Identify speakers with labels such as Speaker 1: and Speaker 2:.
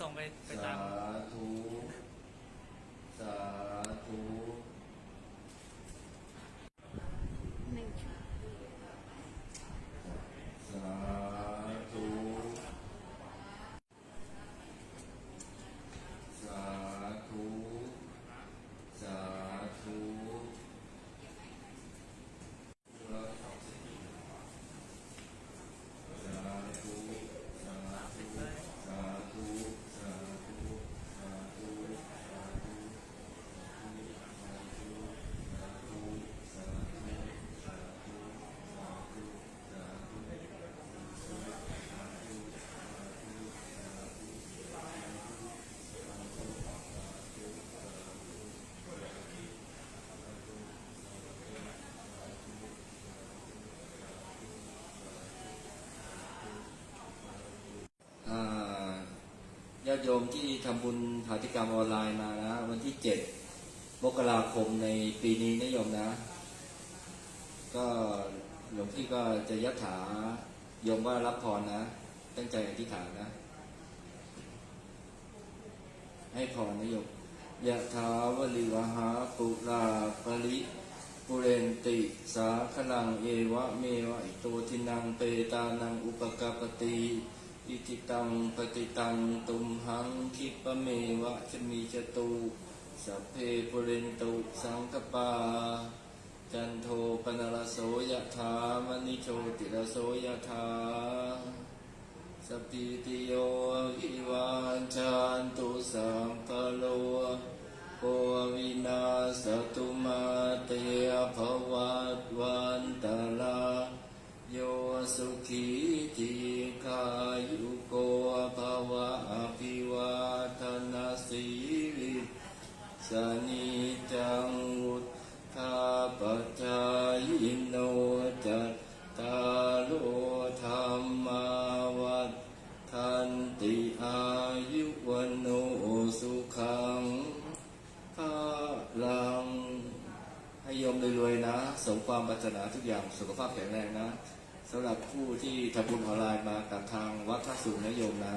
Speaker 1: ส่
Speaker 2: งไป
Speaker 1: ไปตาม สาธุ ญาติโยมที่ทำบุญผาติกรรมออนไลน์มานะ วันที่เจ็ดมกราคมในปีนี้นะโยมนะ ก็หลวงพี่ก็จะยัดถาโยมว่ารับพรนะ ตั้งใจอธิษฐานนะ ให้พรนะโยมยะถาวลิวหาปุราปริปุเรนติ สาคลังเอวะเมวะอิโตทินังเปตานังอุปกาปติ อิติตังปฏิตังตุมหังคิปะเมวะชมีจตุสัพเพปุเรนตุสังกปา จันโทปนรโสยถามณิโชติรโสยถาสพพิติโยวิวาจันตุสัมปโลโควินาสตุมาเตภวัตวันตลาโยสุขีที ภิวาทนาสีริสนิจังวุธาปจายโนจัตตาโลธรรมาวัฏทันติอายุวันโนสุขังภาลังให้ยมรวยๆนะ สมความปรารถนาทุกอย่างสุขภาพแข็งแรงนะสำหรับผู้ที่ทำบุญออนไลน์มากับทางวัดท่าสูงนะโยมนะ